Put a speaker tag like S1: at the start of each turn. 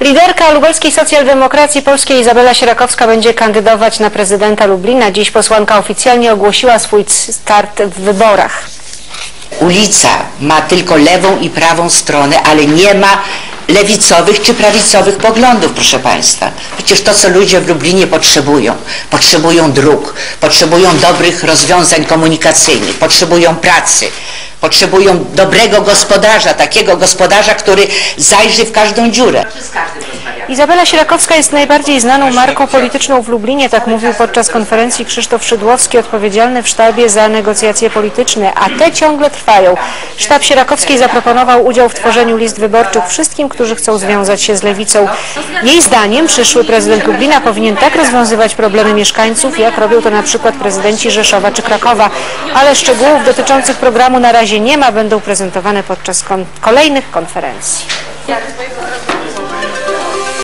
S1: Liderka lubelskiej socjaldemokracji polskiej Izabela Sierakowska będzie kandydować na prezydenta Lublina. Dziś posłanka oficjalnie ogłosiła swój start w wyborach.
S2: Ulica ma tylko lewą i prawą stronę, ale nie ma lewicowych czy prawicowych poglądów, proszę Państwa. Przecież to, co ludzie w Lublinie potrzebują, potrzebują dróg, potrzebują dobrych rozwiązań komunikacyjnych, potrzebują pracy, potrzebują dobrego gospodarza, takiego gospodarza, który zajrzy w każdą dziurę.
S1: Izabela Sierakowska jest najbardziej znaną marką polityczną w Lublinie, tak mówił podczas konferencji Krzysztof Szydłowski, odpowiedzialny w sztabie za negocjacje polityczne, a te ciągle trwają. Sztab Sierakowskiej zaproponował udział w tworzeniu list wyborczych wszystkim, którzy chcą związać się z lewicą. Jej zdaniem przyszły prezydent Lublina powinien tak rozwiązywać problemy mieszkańców, jak robią to na przykład prezydenci Rzeszowa czy Krakowa, ale szczegółów dotyczących programu na razie nie ma, będą prezentowane podczas kon kolejnych konferencji.